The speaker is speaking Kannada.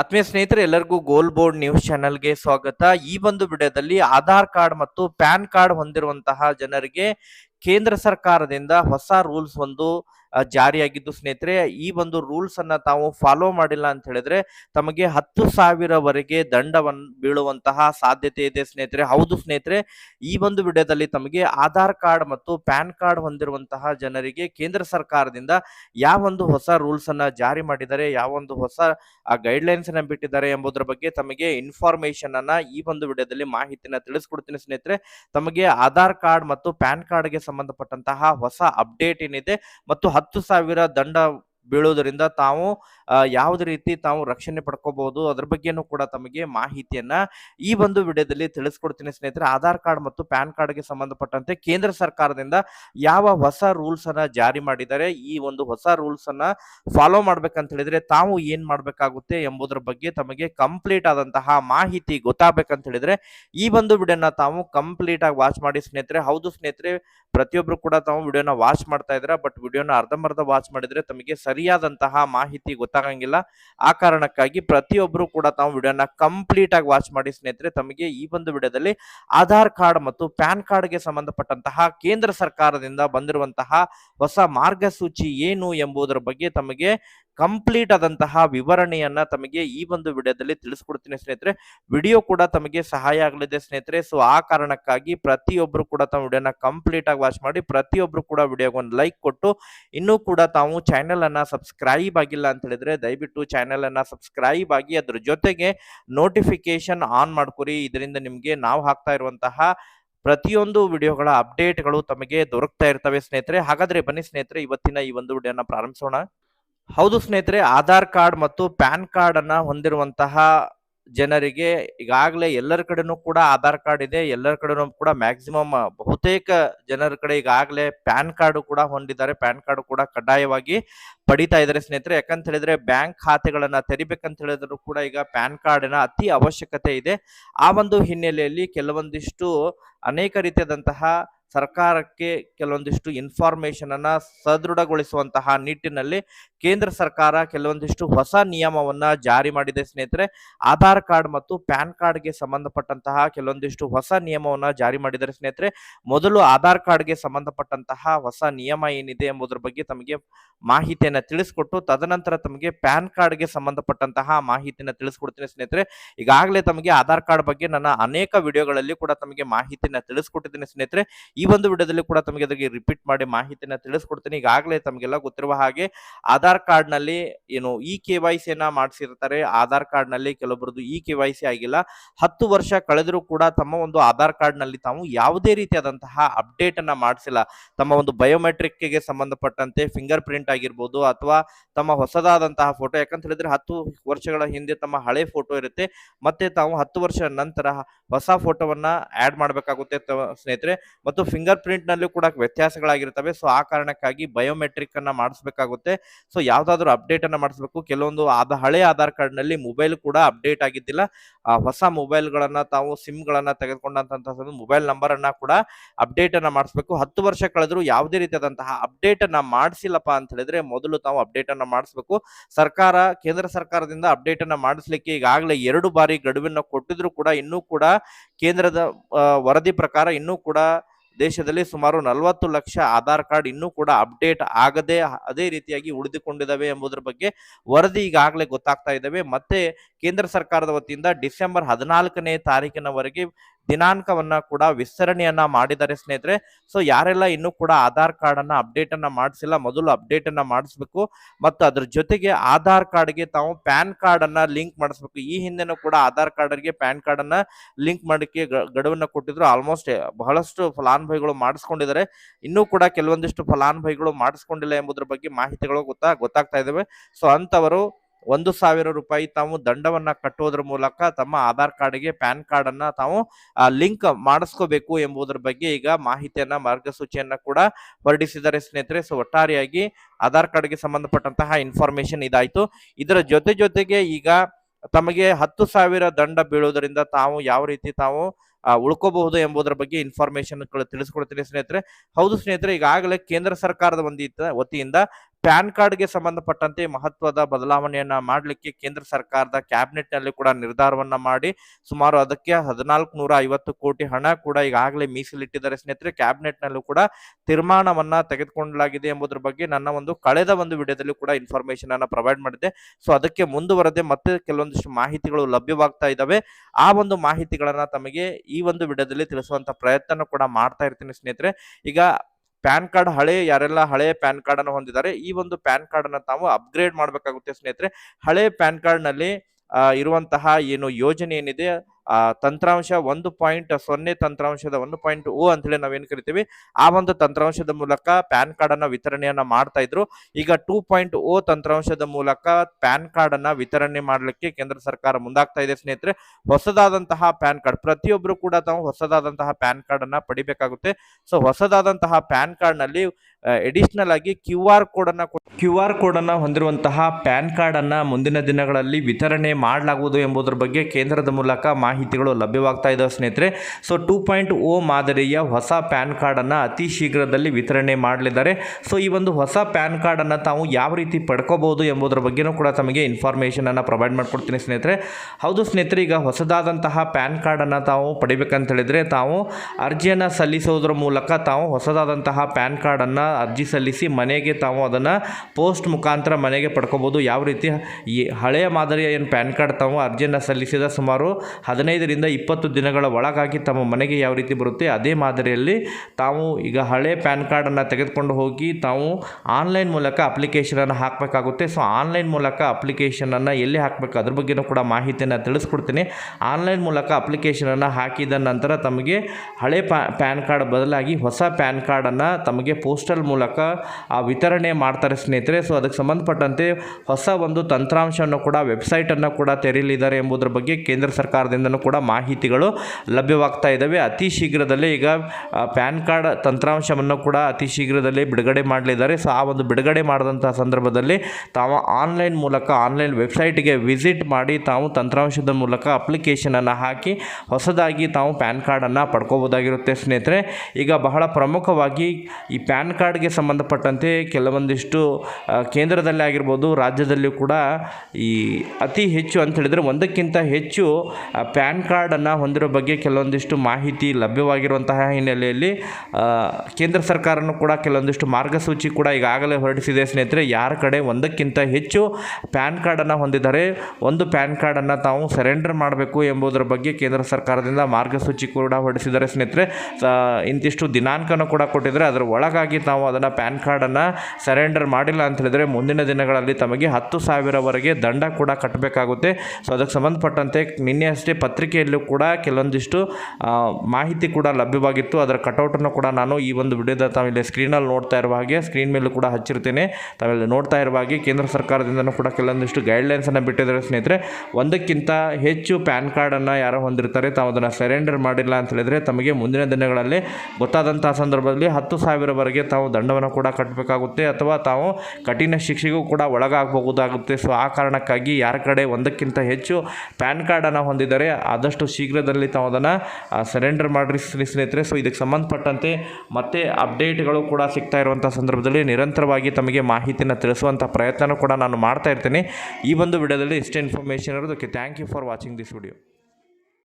ಆತ್ಮೀಯ ಸ್ನೇಹಿತರೆ, ಎಲ್ಲರಿಗೂ ಗೋಲ್ ಬೋರ್ಡ್ ನ್ಯೂಸ್ ಚಾನೆಲ್ಗೆ ಸ್ವಾಗತ. ಈ ಒಂದು ವಿಡಿಯೋದಲ್ಲಿ ಆಧಾರ್ ಕಾರ್ಡ್ ಮತ್ತು ಪ್ಯಾನ್ ಕಾರ್ಡ್ ಹೊಂದಿರುವಂತಹ ಜನರಿಗೆ ಕೇಂದ್ರ ಸರ್ಕಾರದಿಂದ ಹೊಸ ರೂಲ್ಸ್ ಒಂದು ಜಾರಿಯಾಗಿದ್ದು ಸ್ನೇಹಿತರೆ, ಈ ಒಂದು ರೂಲ್ಸ್ ಅನ್ನ ತಾವು ಫಾಲೋ ಮಾಡಿಲ್ಲ ಅಂತ ಹೇಳಿದ್ರೆ ತಮಗೆ ಹತ್ತು ಸಾವಿರವರೆಗೆ ದಂಡವನ್ನು ಬೀಳುವಂತಹ ಸಾಧ್ಯತೆ ಇದೆ ಸ್ನೇಹಿತರೆ. ಹೌದು ಸ್ನೇಹಿತರೆ, ಈ ಒಂದು ವಿಡಿಯೋದಲ್ಲಿ ತಮಗೆ ಆಧಾರ್ ಕಾರ್ಡ್ ಮತ್ತು ಪ್ಯಾನ್ ಕಾರ್ಡ್ ಹೊಂದಿರುವಂತಹ ಜನರಿಗೆ ಕೇಂದ್ರ ಸರ್ಕಾರದಿಂದ ಯಾವ ಒಂದು ಹೊಸ ರೂಲ್ಸ್ ಅನ್ನ ಜಾರಿ ಮಾಡಿದ್ದಾರೆ ಯಾವೊಂದು ಹೊಸ ಗೈಡ್ ಲೈನ್ಸ್ ಅನ್ನ ಬಿಟ್ಟಿದ್ದಾರೆ ಎಂಬುದರ ಬಗ್ಗೆ ತಮಗೆ ಇನ್ಫಾರ್ಮೇಶನ್ ಅನ್ನ ಈ ಒಂದು ವಿಡಿಯೋದಲ್ಲಿ ಮಾಹಿತಿನ ತಿಳಿಸ್ಕೊಡ್ತೀನಿ ಸ್ನೇಹಿತರೆ. ತಮಗೆ ಆಧಾರ್ ಕಾರ್ಡ್ ಮತ್ತು ಪ್ಯಾನ್ ಕಾರ್ಡ್ಗೆ ಸಂಬಂಧಪಟ್ಟಂತಹ ಹೊಸ ಅಪ್ಡೇಟ್ ಏನಿದೆ ಮತ್ತು ಹತ್ತು ಸಾವಿರ ದಂಡ ಬೀಳುವುದರಿಂದ ತಾವು ಯಾವುದೇ ರೀತಿ ತಾವು ರಕ್ಷಣೆ ಪಡ್ಕೋಬಹುದು ಅದ್ರ ಬಗ್ಗೆನೂ ಕೂಡ ತಮಗೆ ಮಾಹಿತಿಯನ್ನ ಈ ಒಂದು ವಿಡಿಯೋದಲ್ಲಿ ತಿಳಿಸ್ಕೊಡ್ತೀನಿ ಸ್ನೇಹಿತರೆ. ಆಧಾರ್ ಕಾರ್ಡ್ ಮತ್ತು ಪ್ಯಾನ್ ಕಾರ್ಡ್ಗೆ ಸಂಬಂಧಪಟ್ಟಂತೆ ಕೇಂದ್ರ ಸರ್ಕಾರದಿಂದ ಯಾವ ಹೊಸ ರೂಲ್ಸ್ ಅನ್ನ ಜಾರಿ ಮಾಡಿದ್ದಾರೆ ಈ ಒಂದು ಹೊಸ ರೂಲ್ಸ್ ಅನ್ನ ಫಾಲೋ ಮಾಡ್ಬೇಕಂತ ಹೇಳಿದ್ರೆ ತಾವು ಏನ್ ಮಾಡ್ಬೇಕಾಗುತ್ತೆ ಎಂಬುದರ ಬಗ್ಗೆ ತಮಗೆ ಕಂಪ್ಲೀಟ್ ಆದಂತಹ ಮಾಹಿತಿ ಗೊತ್ತಾಗ್ಬೇಕಂತ ಹೇಳಿದ್ರೆ, ಈ ಒಂದು ವಿಡಿಯೋನ ತಾವು ಕಂಪ್ಲೀಟ್ ಆಗಿ ವಾಚ್ ಮಾಡಿ ಸ್ನೇಹಿತರೆ. ಹೌದು ಸ್ನೇಹಿತರೆ, ಪ್ರತಿಯೊಬ್ರು ಕೂಡ ತಾವು ವಿಡಿಯೋನ ವಾಚ್ ಮಾಡ್ತಾ ಇದ್ರ ಬಟ್ ವಿಡಿಯೋನ ಅರ್ಧಂಬರ್ಧ ವಾಚ್ ಮಾಡಿದ್ರೆ ತಮಗೆ ಸರಿಯಾದಂತಹ ಮಾಹಿತಿ ಗೊತ್ತಾಗಂಗಿಲ್ಲ. ಆ ಕಾರಣಕ್ಕಾಗಿ ಪ್ರತಿಯೊಬ್ರು ಕೂಡ ತಾವು ವಿಡಿಯೋನ ಕಂಪ್ಲೀಟ್ ಆಗಿ ವಾಚ್ ಮಾಡಿ ಸ್ನೇಹಿತರೆ, ತಮಗೆ ಈ ಒಂದು ವಿಡಿಯೋದಲ್ಲಿ ಆಧಾರ್ ಕಾರ್ಡ್ ಮತ್ತು ಪ್ಯಾನ್ ಕಾರ್ಡ್ಗೆ ಸಂಬಂಧಪಟ್ಟಂತಹ ಕೇಂದ್ರ ಸರ್ಕಾರದಿಂದ ಬಂದಿರುವಂತಹ ಹೊಸ ಮಾರ್ಗಸೂಚಿ ಏನು ಎಂಬುದರ ಬಗ್ಗೆ ತಮಗೆ ಕಂಪ್ಲೀಟ್ ಆದಂತಹ ವಿವರಣೆಯನ್ನ ತಮಗೆ ಈ ಒಂದು ವಿಡಿಯೋದಲ್ಲಿ ತಿಳಿಸ್ಕೊಡ್ತೀನಿ ಸ್ನೇಹಿತರೆ. ವಿಡಿಯೋ ಕೂಡ ತಮಗೆ ಸಹಾಯ ಆಗಲಿದೆ ಸ್ನೇಹಿತರೆ. ಸೊ ಆ ಕಾರಣಕ್ಕಾಗಿ ಪ್ರತಿಯೊಬ್ಬರು ಕೂಡ ತಮ್ಮ ವಿಡಿಯೋನ ಕಂಪ್ಲೀಟ್ ಆಗಿ ವಾಚ್ ಮಾಡಿ ಪ್ರತಿಯೊಬ್ಬರು ಕೂಡ ವಿಡಿಯೋಗೆ ಒಂದು ಲೈಕ್ ಕೊಟ್ಟು, ಇನ್ನೂ ಕೂಡ ತಾವು ಚಾನೆಲ್ ಅನ್ನ ಸಬ್ಸ್ಕ್ರೈಬ್ ಆಗಿಲ್ಲ ಅಂತ ಹೇಳಿದ್ರೆ ದಯವಿಟ್ಟು ಚಾನೆಲ್ ಅನ್ನ ಸಬ್ಸ್ಕ್ರೈಬ್ ಆಗಿ ಅದ್ರ ಜೊತೆಗೆ ನೋಟಿಫಿಕೇಶನ್ ಆನ್ ಮಾಡ್ಕೊರಿ. ಇದರಿಂದ ನಿಮಗೆ ನಾವು ಹಾಕ್ತಾ ಇರುವಂತಹ ಪ್ರತಿಯೊಂದು ವಿಡಿಯೋಗಳ ಅಪ್ಡೇಟ್ಗಳು ತಮಗೆ ದೊರಕ್ತಾ ಇರ್ತವೆ ಸ್ನೇಹಿತರೆ. ಹಾಗಾದ್ರೆ ಬನ್ನಿ ಸ್ನೇಹಿತರೆ, ಇವತ್ತಿನ ಈ ಒಂದು ವಿಡಿಯೋನ ಪ್ರಾರಂಭಿಸೋಣ. ಹೌದು ಸ್ನೇಹಿತರೆ, ಆಧಾರ್ ಕಾರ್ಡ್ ಮತ್ತು ಪ್ಯಾನ್ ಕಾರ್ಡ್ ಅನ್ನ ಹೊಂದಿರುವಂತಹ ಜನರಿಗೆ ಈಗಾಗಲೇ ಎಲ್ಲರ ಕಡೆನೂ ಕೂಡ ಆಧಾರ್ ಕಾರ್ಡ್ ಇದೆ. ಎಲ್ಲರ ಕಡೆನೂ ಕೂಡ ಮ್ಯಾಕ್ಸಿಮಮ್ ಬಹುತೇಕ ಜನರ ಕಡೆ ಈಗಾಗಲೇ ಪ್ಯಾನ್ ಕಾರ್ಡ್ ಕೂಡ ಹೊಂದಿದ್ದಾರೆ. ಪ್ಯಾನ್ ಕಾರ್ಡ್ ಕೂಡ ಕಡ್ಡಾಯವಾಗಿ ಪಡಿತಾ ಇದ್ದಾರೆ ಸ್ನೇಹಿತರೆ. ಯಾಕಂತ ಹೇಳಿದ್ರೆ ಬ್ಯಾಂಕ್ ಖಾತೆಗಳನ್ನ ತೆರಿಬೇಕಂತ ಹೇಳಿದ್ರು ಕೂಡ ಈಗ ಪ್ಯಾನ್ ಕಾರ್ಡಿನ ಅತಿ ಅವಶ್ಯಕತೆ ಇದೆ. ಆ ಒಂದು ಹಿನ್ನೆಲೆಯಲ್ಲಿ ಕೆಲವೊಂದಿಷ್ಟು ಅನೇಕ ರೀತಿಯಾದಂತಹ ಸರ್ಕಾರಕ್ಕೆ ಕೆಲವೊಂದಿಷ್ಟು ಇನ್ಫಾರ್ಮೇಶನ್ ಅನ್ನ ಸದೃಢಗೊಳಿಸುವಂತಹ ನಿಟ್ಟಿನಲ್ಲಿ ಕೇಂದ್ರ ಸರ್ಕಾರ ಕೆಲವೊಂದಿಷ್ಟು ಹೊಸ ನಿಯಮವನ್ನ ಜಾರಿ ಮಾಡಿದೆ ಸ್ನೇಹಿತರೆ. ಆಧಾರ್ ಕಾರ್ಡ್ ಮತ್ತು ಪ್ಯಾನ್ ಕಾರ್ಡ್ಗೆ ಸಂಬಂಧಪಟ್ಟಂತಹ ಕೆಲವೊಂದಿಷ್ಟು ಹೊಸ ನಿಯಮವನ್ನ ಜಾರಿ ಮಾಡಿದರೆ ಸ್ನೇಹಿತರೆ. ಮೊದಲು ಆಧಾರ್ ಕಾರ್ಡ್ಗೆ ಸಂಬಂಧಪಟ್ಟಂತಹ ಹೊಸ ನಿಯಮ ಏನಿದೆ ಎಂಬುದರ ಬಗ್ಗೆ ತಮಗೆ ಮಾಹಿತಿಯನ್ನು ತಿಳಿಸ್ಕೊಟ್ಟು, ತದನಂತರ ತಮಗೆ ಪ್ಯಾನ್ ಕಾರ್ಡ್ಗೆ ಸಂಬಂಧಪಟ್ಟಂತಹ ಮಾಹಿತಿಯನ್ನ ತಿಳಿಸ್ಕೊಡ್ತೀನಿ ಸ್ನೇಹಿತರೆ. ಈಗಾಗಲೇ ತಮಗೆ ಆಧಾರ್ ಕಾರ್ಡ್ ಬಗ್ಗೆ ನನ್ನ ಅನೇಕ ವಿಡಿಯೋಗಳಲ್ಲಿ ಕೂಡ ತಮಗೆ ಮಾಹಿತಿಯನ್ನ ತಿಳಿಸ್ಕೊಟ್ಟಿದ್ದೀನಿ ಸ್ನೇಹಿತರೆ. ಒಂದು ವಿಡಿಯೋದಲ್ಲಿ ಕೂಡ ತಮಗೆ ಅದಕ್ಕೆ ರಿಪೀಟ್ ಮಾಡಿ ಮಾಹಿತಿಯನ್ನ ತಿಳಿಸ್ಕೊಡ್ತೀನಿ. ಈಗಾಗಲೇ ತಮಗೆಲ್ಲ ಗೊತ್ತಿರುವ ಹಾಗೆ ಆಧಾರ್ ಕಾರ್ಡ್ನಲ್ಲಿ ಏನು ಇ ಕೆ ವೈ ಸಿಯನ್ನ ಮಾಡಿಸಿರ್ತಾರೆ. ಆಧಾರ್ ಕಾರ್ಡ್ನಲ್ಲಿ ಕೆಲವೊಬ್ಬರದ್ದು ಇ ಕೆ ವೈ ಸಿ ಆಗಿಲ್ಲ. ಹತ್ತು ವರ್ಷ ಕಳೆದರೂ ಕೂಡ ತಮ್ಮ ಒಂದು ಆಧಾರ್ ಕಾರ್ಡ್ನಲ್ಲಿ ತಾವು ಯಾವುದೇ ರೀತಿಯಾದಂತಹ ಅಪ್ಡೇಟ್ ಅನ್ನ ಮಾಡಿಸಿಲ್ಲ. ತಮ್ಮ ಒಂದು ಬಯೋಮೆಟ್ರಿಕ್ಗೆ ಸಂಬಂಧಪಟ್ಟಂತೆ ಫಿಂಗರ್ ಪ್ರಿಂಟ್ ಆಗಿರ್ಬೋದು ಅಥವಾ ತಮ್ಮ ಹೊಸದಾದಂತಹ ಫೋಟೋ, ಯಾಕಂತ ಹೇಳಿದ್ರೆ ಹತ್ತು ವರ್ಷಗಳ ಹಿಂದೆ ತಮ್ಮ ಹಳೆ ಫೋಟೋ ಇರುತ್ತೆ. ಮತ್ತೆ ತಾವು ಹತ್ತು ವರ್ಷ ನಂತರ ಹೊಸ ಫೋಟೋವನ್ನ ಆಡ್ ಮಾಡಬೇಕಾಗುತ್ತೆ ಸ್ನೇಹಿತರೆ. ಮತ್ತು ಫಿಂಗರ್ ಪ್ರಿಂಟ್ ನಲ್ಲೂ ಕೂಡ ವ್ಯತ್ಯಾಸಗಳಾಗಿರ್ತವೆ ಸೊ ಆ ಕಾರಣಕ್ಕಾಗಿ ಬಯೋಮೆಟ್ರಿಕ್ ಅನ್ನ ಮಾಡಿಸ್ಬೇಕಾಗುತ್ತೆ. ಸೊ ಯಾವ್ದಾದ್ರು ಅಪ್ಡೇಟ್ ಅನ್ನ ಮಾಡಿಸ್ಬೇಕು. ಕೆಲವೊಂದು ಆದ ಹಳೆ ಆಧಾರ್ ಕಾರ್ಡ್ನಲ್ಲಿ ಮೊಬೈಲ್ ಕೂಡ ಅಪ್ಡೇಟ್ ಆಗಿದ್ದಿಲ್ಲ. ಆ ಹೊಸ ಮೊಬೈಲ್ ಗಳನ್ನ ತಾವು ಸಿಮ್ ಗಳನ್ನ ತೆಗೆದುಕೊಂಡಂತಹ ಮೊಬೈಲ್ ನಂಬರ್ ಅನ್ನ ಕೂಡ ಅಪ್ಡೇಟ್ ಅನ್ನ ಮಾಡಿಸ್ಬೇಕು. ಹತ್ತು ವರ್ಷ ಕಳೆದ್ರು ಯಾವುದೇ ರೀತಿಯಾದಂತಹ ಅಪ್ಡೇಟ್ ಅನ್ನ ಮಾಡಿಸಿಲ್ಲಪ್ಪ ಅಂತ ಹೇಳಿದ್ರೆ ಮೊದಲು ತಾವು ಅಪ್ಡೇಟ್ ಅನ್ನ ಮಾಡಿಸ್ಬೇಕು. ಸರ್ಕಾರ, ಕೇಂದ್ರ ಸರ್ಕಾರದಿಂದ ಅಪ್ಡೇಟ್ ಅನ್ನ ಮಾಡಿಸ್ಲಿಕ್ಕೆ ಈಗಾಗಲೇ ಎರಡು ಬಾರಿ ಗಡುವನ್ನು ಕೊಟ್ಟಿದ್ರು ಕೂಡ ಇನ್ನೂ ಕೂಡ ಕೇಂದ್ರದ ವರದಿ ಪ್ರಕಾರ ಇನ್ನೂ ಕೂಡ ದೇಶದಲ್ಲಿ ಸುಮಾರು ನಲವತ್ತು ಲಕ್ಷ ಆಧಾರ್ ಕಾರ್ಡ್ ಇನ್ನೂ ಕೂಡ ಅಪ್ಡೇಟ್ ಆಗದೆ, ಅದೇ ರೀತಿಯಾಗಿ ಉಳಿದುಕೊಂಡಿದ್ದಾವೆ ಎಂಬುದರ ಬಗ್ಗೆ ವರದಿ ಈಗಾಗಲೇ ಗೊತ್ತಾಗ್ತಾ ಇದ್ದಾವೆ. ಮತ್ತೆ ಕೇಂದ್ರ ಸರ್ಕಾರದ ವತಿಯಿಂದ ಡಿಸೆಂಬರ್ ಹದಿನಾಲ್ಕನೇ ತಾರೀಕಿನವರೆಗೆ ದಿನಾಂಕವನ್ನ ಕೂಡ ವಿಸ್ತರಣೆಯನ್ನ ಮಾಡಿದ್ದಾರೆ ಸ್ನೇಹಿತರೆ. ಸೊ ಯಾರೆಲ್ಲ ಇನ್ನೂ ಕೂಡ ಆಧಾರ್ ಕಾರ್ಡ್ ಅನ್ನ ಅಪ್ಡೇಟ್ ಅನ್ನ ಮಾಡಿಸಿಲ್ಲ, ಮೊದಲು ಅಪ್ಡೇಟ್ ಅನ್ನ ಮಾಡಿಸ್ಬೇಕು. ಮತ್ತು ಅದ್ರ ಜೊತೆಗೆ ಆಧಾರ್ ಕಾರ್ಡ್ಗೆ ತಾವು ಪ್ಯಾನ್ ಕಾರ್ಡ್ ಅನ್ನ ಲಿಂಕ್ ಮಾಡಿಸ್ಬೇಕು. ಈ ಹಿಂದೆನೂ ಕೂಡ ಆಧಾರ್ ಕಾರ್ಡ್ಗೆ ಪ್ಯಾನ್ ಕಾರ್ಡ್ ಅನ್ನ ಲಿಂಕ್ ಮಾಡಕ್ಕೆ ಗಡುವನ್ನ ಕೊಟ್ಟಿದ್ರು. ಆಲ್ಮೋಸ್ಟ್ ಬಹಳಷ್ಟು ಫಲಾನುಭವಿಗಳು ಮಾಡಿಸ್ಕೊಂಡಿದ್ದಾರೆ. ಇನ್ನೂ ಕೂಡ ಕೆಲವೊಂದಿಷ್ಟು ಫಲಾನುಭವಿಗಳು ಮಾಡಿಸ್ಕೊಂಡಿಲ್ಲ ಎಂಬುದರ ಬಗ್ಗೆ ಮಾಹಿತಿಗಳು ಗೊತ್ತಾ, ಗೊತ್ತಾಗ್ತಾ ಇದಾವೆ. ಸೊ ಅಂತವರು ಒಂದು ಸಾವಿರ ರೂಪಾಯಿ ತಾವು ದಂಡವನ್ನ ಕಟ್ಟುವುದರ ಮೂಲಕ ತಮ್ಮ ಆಧಾರ್ ಕಾರ್ಡ್ಗೆ, ಪ್ಯಾನ್ ಕಾರ್ಡ್ ಅನ್ನ ತಾವು ಲಿಂಕ್ ಮಾಡಿಸ್ಕೋಬೇಕು ಎಂಬುದರ ಬಗ್ಗೆ ಈಗ ಮಾಹಿತಿಯನ್ನ, ಮಾರ್ಗಸೂಚಿಯನ್ನ ಕೂಡ ಹೊರಡಿಸಿದ್ದಾರೆ ಸ್ನೇಹಿತರೆ. ಸೊ ಒಟ್ಟಾರೆಯಾಗಿ ಆಧಾರ್ ಕಾರ್ಡ್ಗೆ ಸಂಬಂಧಪಟ್ಟಂತಹ ಇನ್ಫಾರ್ಮೇಶನ್ ಇದಾಯ್ತು. ಇದರ ಜೊತೆ ಜೊತೆಗೆ ಈಗ ತಮಗೆ ಹತ್ತು ಸಾವಿರ ದಂಡ ಬೀಳುವುದರಿಂದ ತಾವು ಯಾವ ರೀತಿ ತಾವು ಉಳ್ಕೋಬಹುದು ಎಂಬುದರ ಬಗ್ಗೆ ಇನ್ಫಾರ್ಮೇಶನ್ ತಿಳಿಸ್ಕೊಡ್ತೀನಿ ಸ್ನೇಹಿತರೆ. ಹೌದು ಸ್ನೇಹಿತರೆ, ಈಗಾಗಲೇ ಕೇಂದ್ರ ಸರ್ಕಾರದ ಒಂದಿತ್ತ, ವತಿಯಿಂದ ಪ್ಯಾನ್ ಕಾರ್ಡ್ಗೆ ಸಂಬಂಧಪಟ್ಟಂತೆ ಮಹತ್ವದ ಬದಲಾವಣೆಯನ್ನ ಮಾಡಲಿಕ್ಕೆ ಕೇಂದ್ರ ಸರ್ಕಾರದ ಕ್ಯಾಬಿನೆಟ್ನಲ್ಲಿ ಕೂಡ ನಿರ್ಧಾರವನ್ನ ಮಾಡಿ ಸುಮಾರು ಅದಕ್ಕೆ ಹದಿನಾಲ್ಕು ನೂರ ಐವತ್ತು ಕೋಟಿ ಹಣ ಕೂಡ ಈಗಾಗಲೇ ಮೀಸಲಿಟ್ಟಿದ್ದಾರೆ. ಸ್ನೇಹಿತರೆ ಕ್ಯಾಬಿನೆಟ್ ನಲ್ಲೂ ಕೂಡ ತೀರ್ಮಾನವನ್ನ ತೆಗೆದುಕೊಳ್ಳಲಾಗಿದೆ ಎಂಬುದರ ಬಗ್ಗೆ ನನ್ನ ಒಂದು ಕಳೆದ ಒಂದು ವಿಡಿಯೋದಲ್ಲಿ ಕೂಡ ಇನ್ಫಾರ್ಮೇಶನ್ ಅನ್ನ ಪ್ರೊವೈಡ್ ಮಾಡಿದೆ ಸೊ, ಅದಕ್ಕೆ ಮುಂದುವರೆದೆ ಮತ್ತೆ ಕೆಲವೊಂದಿಷ್ಟು ಮಾಹಿತಿಗಳು ಲಭ್ಯವಾಗ್ತಾ ಇದ್ದಾವೆ ಆ ಒಂದು ಮಾಹಿತಿಗಳನ್ನ ತಮಗೆ ಈ ಒಂದು ವಿಡಿಯೋದಲ್ಲಿ ತಿಳಿಸುವಂತ ಪ್ರಯತ್ನ ಕೂಡ ಮಾಡ್ತಾ ಇರ್ತೀನಿ ಸ್ನೇಹಿತರೆ. ಈಗ ಪ್ಯಾನ್ ಕಾರ್ಡ್ ಹಳೆ, ಯಾರೆಲ್ಲ ಹಳೆ ಪ್ಯಾನ್ ಕಾರ್ಡ್ ಅನ್ನು ಹೊಂದಿದ್ದಾರೆ, ಈ ಒಂದು ಪ್ಯಾನ್ ಕಾರ್ಡ್ ಅನ್ನು ತಾವು ಅಪ್ಗ್ರೇಡ್ ಮಾಡಬೇಕಾಗುತ್ತೆ ಸ್ನೇಹಿತರೆ. ಹಳೆ ಪ್ಯಾನ್ ಕಾರ್ಡ್ನಲ್ಲಿ ಇರುವಂತಹ ಏನು ಯೋಜನೆ ಏನಿದೆ ಆ ತಂತ್ರಾಂಶ ಒಂದು ಪಾಯಿಂಟ್ ಸೊನ್ನೆ ತಂತ್ರಾಂಶದ ಒಂದು ಪಾಯಿಂಟ್ ಓ ಅಂತೇಳಿ ನಾವೇನು ಕರಿತೀವಿ? ಆ ಒಂದು ತಂತ್ರಾಂಶದ ಮೂಲಕ ಪ್ಯಾನ್ ಕಾರ್ಡ್ ಅನ್ನ ವಿತರಣೆಯನ್ನ ಮಾಡ್ತಾ ಇದ್ರು. ಈಗ ಟೂ ಪಾಯಿಂಟ್ ಓ ತಂತ್ರಾಂಶದ ಮೂಲಕ ಪ್ಯಾನ್ ಕಾರ್ಡ್ ಅನ್ನ ವಿತರಣೆ ಮಾಡಲಿಕ್ಕೆ ಕೇಂದ್ರ ಸರ್ಕಾರ ಮುಂದಾಗ್ತಾ ಇದೆ ಸ್ನೇಹಿತರೆ. ಹೊಸದಾದಂತಹ ಪ್ಯಾನ್ ಕಾರ್ಡ್ ಪ್ರತಿಯೊಬ್ಬರು ಕೂಡ ತಾವು ಹೊಸದಾದಂತಹ ಪ್ಯಾನ್ ಕಾರ್ಡ್ ಅನ್ನ ಪಡಿಬೇಕಾಗುತ್ತೆ. ಸೊ ಹೊಸದಾದಂತಹ ಪ್ಯಾನ್ ಕಾರ್ಡ್ನಲ್ಲಿ ಎಡಿಷನಲ್ ಆಗಿ ಕ್ಯೂ ಆರ್ ಕೋಡ್ ಅನ್ನ ಕ್ಯೂ ಆರ್ ಕೋಡ್ ಅನ್ನ ಹೊಂದಿರುವಂತಹ ಪ್ಯಾನ್ ಕಾರ್ಡ್ ಅನ್ನ ಮುಂದಿನ ದಿನಗಳಲ್ಲಿ ವಿತರಣೆ ಮಾಡಲಾಗುವುದು ಎಂಬುದರ ಬಗ್ಗೆ ಕೇಂದ್ರದ ಮೂಲಕ ಮಾಹಿತಿಗಳು ಲಭ್ಯವಾಗ್ತಾ ಇದಾವೆ ಸ್ನೇಹಿತರೆ. ಸೊ ಟೂ ಪಾಯಿಂಟ್ ಓ ಮಾದರಿಯ ಹೊಸ ಪ್ಯಾನ್ ಕಾರ್ಡ್ ಅನ್ನ ಅತಿ ಶೀಘ್ರದಲ್ಲಿ ವಿತರಣೆ ಮಾಡಲಿದ್ದಾರೆ. ಸೊ ಈ ಒಂದು ಹೊಸ ಪ್ಯಾನ್ ಕಾರ್ಡ್ ಅನ್ನ ತಾವು ಯಾವ ರೀತಿ ಪಡ್ಕೋಬಹುದು ಎಂಬುದರ ಬಗ್ಗೆನೂ ಕೂಡ ತಮಗೆ ಇನ್ಫಾರ್ಮೇಷನ್ ಅನ್ನ ಪ್ರೊವೈಡ್ ಮಾಡ್ಕೊಡ್ತೀನಿ ಸ್ನೇಹಿತರೆ. ಹೌದು ಸ್ನೇಹಿತರೆ, ಈಗ ಹೊಸದಾದಂತಹ ಪ್ಯಾನ್ ಕಾರ್ಡ್ ಅನ್ನ ತಾವು ಪಡಿಬೇಕಂತ ಹೇಳಿದ್ರೆ ತಾವು ಅರ್ಜಿಯನ್ನು ಸಲ್ಲಿಸುವುದರ ಮೂಲಕ ತಾವು ಹೊಸದಾದಂತಹ ಪ್ಯಾನ್ ಕಾರ್ಡ್ ಅನ್ನ ಅರ್ಜಿ ಸಲ್ಲಿಸಿ ಮನೆಗೆ ತಾವು ಅದನ್ನು ಪೋಸ್ಟ್ ಮುಖಾಂತರ ಮನೆಗೆ ಪಡ್ಕೋಬೋದು. ಯಾವ ರೀತಿ? ಈ ಹಳೆಯ ಮಾದರಿಯ ಏನು ಪ್ಯಾನ್ ಕಾರ್ಡ್ ತಾವು ಅರ್ಜಿಯನ್ನು ಸಲ್ಲಿಸಿದ ಸುಮಾರು ಹದಿನೈದರಿಂದ ಇಪ್ಪತ್ತು ದಿನಗಳ ಒಳಗಾಗಿ ತಮ್ಮ ಮನೆಗೆ ಯಾವ ರೀತಿ ಬರುತ್ತೆ, ಅದೇ ಮಾದರಿಯಲ್ಲಿ ತಾವು ಈಗ ಹಳೆ ಪ್ಯಾನ್ ಕಾರ್ಡನ್ನು ತೆಗೆದುಕೊಂಡು ಹೋಗಿ ತಾವು ಆನ್ಲೈನ್ ಮೂಲಕ ಅಪ್ಲಿಕೇಶನನ್ನು ಹಾಕಬೇಕಾಗುತ್ತೆ. ಸೊ, ಆನ್ಲೈನ್ ಮೂಲಕ ಅಪ್ಲಿಕೇಶನನ್ನು ಎಲ್ಲಿ ಹಾಕಬೇಕು? ಅದ್ರ ಬಗ್ಗೆನೂ ಕೂಡ ಮಾಹಿತಿಯನ್ನು ತಿಳಿಸ್ಕೊಡ್ತೀನಿ. ಆನ್ಲೈನ್ ಮೂಲಕ ಅಪ್ಲಿಕೇಶನನ್ನು ಹಾಕಿದ ನಂತರ ತಮಗೆ ಹಳೆ ಪ್ಯಾ, ಪ್ಯಾನ್ ಕಾರ್ಡ್ ಬದಲಾಗಿ ಹೊಸ ಪ್ಯಾನ್ ಕಾರ್ಡನ್ನು ತಮಗೆ ಪೋಸ್ಟಲ್ ಮೂಲಕ ಆ ವಿತರಣೆ ಮಾಡ್ತಾರೆ ಸ್ನೇಹಿತರೆ. ಸೊ ಅದಕ್ಕೆ ಸಂಬಂಧಪಟ್ಟಂತೆ ಹೊಸ ಒಂದು ತಂತ್ರಾಂಶವನ್ನು ಕೂಡ, ವೆಬ್ಸೈಟನ್ನು ಕೂಡ ತೆರೆಯಲಿದ್ದಾರೆ ಎಂಬುದರ ಬಗ್ಗೆ ಕೇಂದ್ರ ಸರ್ಕಾರದಿಂದಲೂ ಕೂಡ ಮಾಹಿತಿಗಳು ಲಭ್ಯವಾಗ್ತಾ ಇದ್ದಾವೆ. ಅತಿ ಶೀಘ್ರದಲ್ಲೇ ಈಗ ಪ್ಯಾನ್ ಕಾರ್ಡ್ ತಂತ್ರಾಂಶವನ್ನು ಕೂಡ ಅತಿ ಶೀಘ್ರದಲ್ಲೇ ಬಿಡುಗಡೆ ಮಾಡಲಿದ್ದಾರೆ. ಸೊ ಆ ಒಂದು ಬಿಡುಗಡೆ ಮಾಡಿದಂಥ ಸಂದರ್ಭದಲ್ಲಿ ತಾವು ಆನ್ಲೈನ್ ಮೂಲಕ, ಆನ್ಲೈನ್ ವೆಬ್ಸೈಟ್ಗೆ ವಿಸಿಟ್ ಮಾಡಿ ತಾವು ತಂತ್ರಾಂಶದ ಮೂಲಕ ಅಪ್ಲಿಕೇಶನನ್ನು ಹಾಕಿ ಹೊಸದಾಗಿ ತಾವು ಪ್ಯಾನ್ ಕಾರ್ಡನ್ನು ಪಡ್ಕೋಬೋದಾಗಿರುತ್ತೆ ಸ್ನೇಹಿತರೆ. ಈಗ ಬಹಳ ಪ್ರಮುಖವಾಗಿ ಈ ಪ್ಯಾನ್ ಕಾರ್ಡ್ಗೆ ಸಂಬಂಧಪಟ್ಟಂತೆ ಕೆಲವೊಂದಿಷ್ಟು ಕೇಂದ್ರದಲ್ಲಿ ಆಗಿರ್ಬೋದು ರಾಜ್ಯದಲ್ಲಿಯೂ ಕೂಡ ಈ ಅತಿ ಹೆಚ್ಚು ಅಂತ ಹೇಳಿದರೆ ಒಂದಕ್ಕಿಂತ ಹೆಚ್ಚು ಪ್ಯಾನ್ ಕಾರ್ಡನ್ನು ಹೊಂದಿರೋ ಬಗ್ಗೆ ಕೆಲವೊಂದಿಷ್ಟು ಮಾಹಿತಿ ಲಭ್ಯವಾಗಿರುವಂತಹ ಹಿನ್ನೆಲೆಯಲ್ಲಿ ಕೇಂದ್ರ ಸರ್ಕಾರನೂ ಕೂಡ ಕೆಲವೊಂದಿಷ್ಟು ಮಾರ್ಗಸೂಚಿ ಕೂಡ ಈಗಾಗಲೇ ಹೊರಡಿಸಿದೆ. ಸ್ನೇಹಿತರೆ, ಯಾರ ಕಡೆ ಒಂದಕ್ಕಿಂತ ಹೆಚ್ಚು ಪ್ಯಾನ್ ಕಾರ್ಡನ್ನು ಹೊಂದಿದ್ದಾರೆ, ಒಂದು ಪ್ಯಾನ್ ಕಾರ್ಡನ್ನು ತಾವು ಸರೆಂಡರ್ ಮಾಡಬೇಕು ಎಂಬುದರ ಬಗ್ಗೆ ಕೇಂದ್ರ ಸರ್ಕಾರದಿಂದ ಮಾರ್ಗಸೂಚಿ ಕೂಡ ಹೊರಡಿಸಿದ್ದಾರೆ. ಸ್ನೇಹಿತರೆ ಇಂತಿಷ್ಟು ದಿನಾಂಕನೂ ಕೂಡ ಕೊಟ್ಟಿದ್ದಾರೆ. ಅದರ ಒಳಗಾಗಿ ತಾವು ಅದನ್ನು ಪ್ಯಾನ್ ಕಾರ್ಡನ್ನು ಸರೆಂಡರ್ ಮಾಡಿಲ್ಲ ಅಂತ ಹೇಳಿದರೆ ಮುಂದಿನ ದಿನಗಳಲ್ಲಿ ತಮಗೆ ಹತ್ತು ಸಾವಿರವರೆಗೆ ದಂಡ ಕೂಡ ಕಟ್ಟಬೇಕಾಗುತ್ತೆ. ಸೊ ಅದಕ್ಕೆ ಸಂಬಂಧಪಟ್ಟಂತೆ ನಿನ್ನೆ ಅಷ್ಟೇ ಪತ್ರಿಕೆಯಲ್ಲೂ ಕೂಡ ಕೆಲವೊಂದಿಷ್ಟು ಮಾಹಿತಿ ಕೂಡ ಲಭ್ಯವಾಗಿತ್ತು. ಅದರ ಕಟೌಟನ್ನು ಕೂಡ ನಾನು ಈ ಒಂದು ವಿಡಿಯೋದ ತಾವಿಲ್ಲಿ ಸ್ಕ್ರೀನಲ್ಲಿ ನೋಡ್ತಾ ಇರುವ ಹಾಗೆ ಸ್ಕ್ರೀನ್ ಮೇಲೂ ಕೂಡ ಹಚ್ಚಿರ್ತೇನೆ. ತಾವಿಲ್ಲಿ ನೋಡ್ತಾ ಇರುವ ಹಾಗೆ, ಕೇಂದ್ರ ಸರ್ಕಾರದಿಂದನೂ ಕೂಡ ಕೆಲವೊಂದಿಷ್ಟು ಗೈಡ್ಲೈನ್ಸನ್ನು ಬಿಟ್ಟಿದ್ದಾರೆ ಸ್ನೇಹಿತರೆ. ಒಂದಕ್ಕಿಂತ ಹೆಚ್ಚು ಪ್ಯಾನ್ ಕಾರ್ಡನ್ನು ಯಾರೋ ಹೊಂದಿರ್ತಾರೆ. ತಾವು ಅದನ್ನು ಸರೆಂಡರ್ ಮಾಡಿಲ್ಲ ಅಂತ ಹೇಳಿದರೆ ತಮಗೆ ಮುಂದಿನ ದಿನಗಳಲ್ಲಿ ಗೊತ್ತಾದಂಥ ಸಂದರ್ಭದಲ್ಲಿ ಹತ್ತು ಸಾವಿರವರೆಗೆ ತಾವು ದಂಡವನ್ನು ಕೂಡ ಕಟ್ಟಬೇಕಾಗುತ್ತೆ ಅಥವಾ ತಾವು ಕಠಿಣ ಶಿಕ್ಷೆಗೂ ಕೂಡ ಒಳಗಾಗಬಹುದಾಗುತ್ತೆ. ಸೊ ಆ ಕಾರಣಕ್ಕಾಗಿ ಯಾರ ಕಡೆ ಒಂದಕ್ಕಿಂತ ಹೆಚ್ಚು ಪ್ಯಾನ್ ಕಾರ್ಡನ್ನು ಹೊಂದಿದ್ದಾರೆ ಆದಷ್ಟು ಶೀಘ್ರದಲ್ಲಿ ತಾವು ಅದನ್ನು ಸರೆಂಡರ್ ಮಾಡಿರಿ ಸ್ನೇಹಿತರೆ. ಸೊ ಇದಕ್ಕೆ ಸಂಬಂಧಪಟ್ಟಂತೆ ಮತ್ತೆ ಅಪ್ಡೇಟ್ಗಳು ಕೂಡ ಸಿಗ್ತಾ ಇರುವಂಥ ಸಂದರ್ಭದಲ್ಲಿ ನಿರಂತರವಾಗಿ ತಮಗೆ ಮಾಹಿತಿನ ತಿಳಿಸುವಂಥ ಪ್ರಯತ್ನ ಕೂಡ ನಾನು ಮಾಡ್ತಾ ಇರ್ತೀನಿ. ಈ ಒಂದು ವಿಡಿಯೋದಲ್ಲಿ ಇಷ್ಟೇ ಇನ್ಫಾರ್ಮೇಷನ್ ಇರೋದಕ್ಕೆ thank you for watching this video